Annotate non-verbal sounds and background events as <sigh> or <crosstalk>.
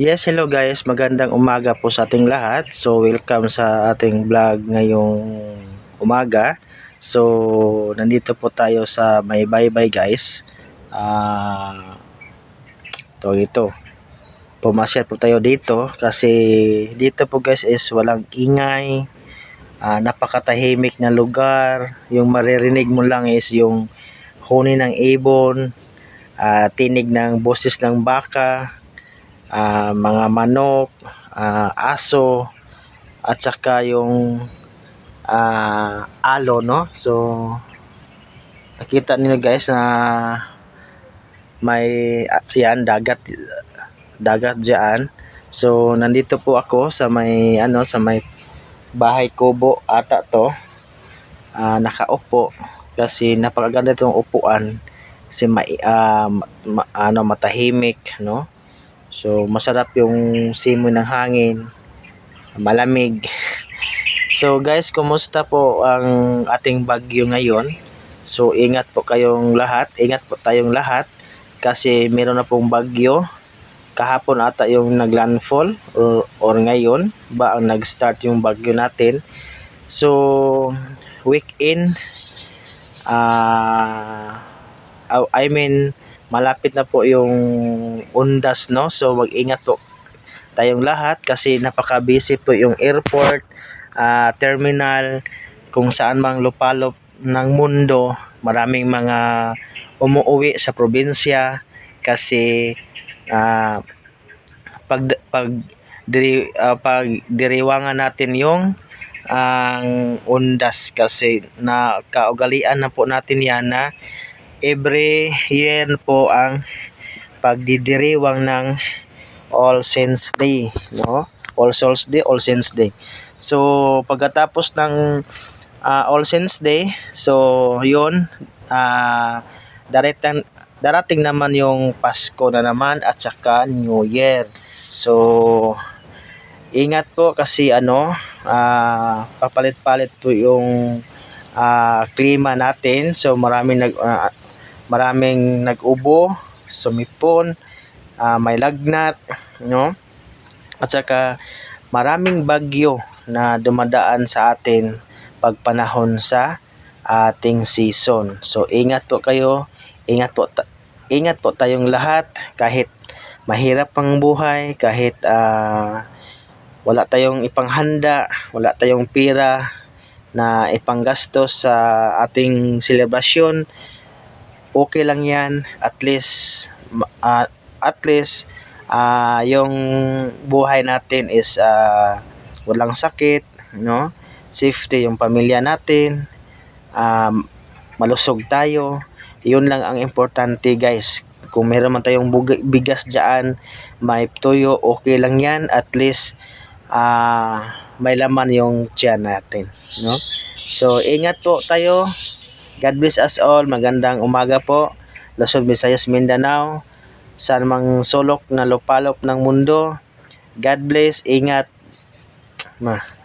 Yes, hello guys. Magandang umaga po sa ating lahat. So, welcome sa ating vlog ngayong umaga. So, nandito po tayo sa may baybay guys. Ah, to ito. Pumasyal po tayo dito kasi dito po guys is walang ingay. Ah, napakatahimik na lugar. Yung maririnig mo lang is yung huni ng ibon, ah, tinig ng boses ng baka, ah, mga manok, ah, aso, at saka yung ah, alo, no? So, nakita niyo guys na may yan, dagat, dagat dyan. So, nandito po ako sa may, ano, sa may bahay kubo ata to. Ah, nakaupo kasi napakaganda itong upuan kasi mai, ah, ma- ma- ano, matahimik, no? So, masarap yung simoy ng hangin, malamig. <laughs> So, guys, kumusta po ang ating bagyo ngayon? So, ingat po kayong lahat. Ingat po tayong lahat kasi meron na pong bagyo. Kahapon ata yung naglandfall or, or ngayon ba ang nag-start yung bagyo natin. So, weekend, ah, ah, I mean, malapit na po yung undas, no? So, mag-ingat po tayong lahat kasi napaka-busy po yung airport, ah, terminal, kung saan mang lupalop ng mundo. Maraming mga umuwi sa probinsya kasi ah, pag pag diri, ah, pag diriwangan natin yung ang undas kasi na kaugalian na po natin yan na every year po ang pagdidiriwang ng All Saints Day, no? All Souls Day, All Saints Day. So, pagkatapos ng ah, All Saints Day, so yun, ah darating, darating naman yung Pasko na naman at saka New Year. So, ingat po kasi ano, ah, papalit-palit po yung ah, klima natin. So, maraming nag ah, maraming nag-ubo, sumipon, ah, may lagnat, no? At saka maraming bagyo na dumadaan sa atin pag panahon sa ating season. So ingat po kayo, ingat po ingat po tayong lahat kahit mahirap ang buhay, kahit ah, wala tayong ipanghanda, wala tayong pira na ipanggastos sa ating selebrasyon. Okay lang 'yan, at least ah, at least ah, yung buhay natin is ah, walang sakit, no? Safety yung pamilya natin, um, malusog tayo. Yun lang ang importante guys. Kung meron man tayong bigas dyan, may tuyo, okay lang yan. At least, ah, may laman yung tiyan natin. No? So, ingat po tayo. God bless us all. Magandang umaga po. Luzon, Visayas, Mindanao. Saan mang sulok na lupalop ng mundo. God bless. Ingat. Ma.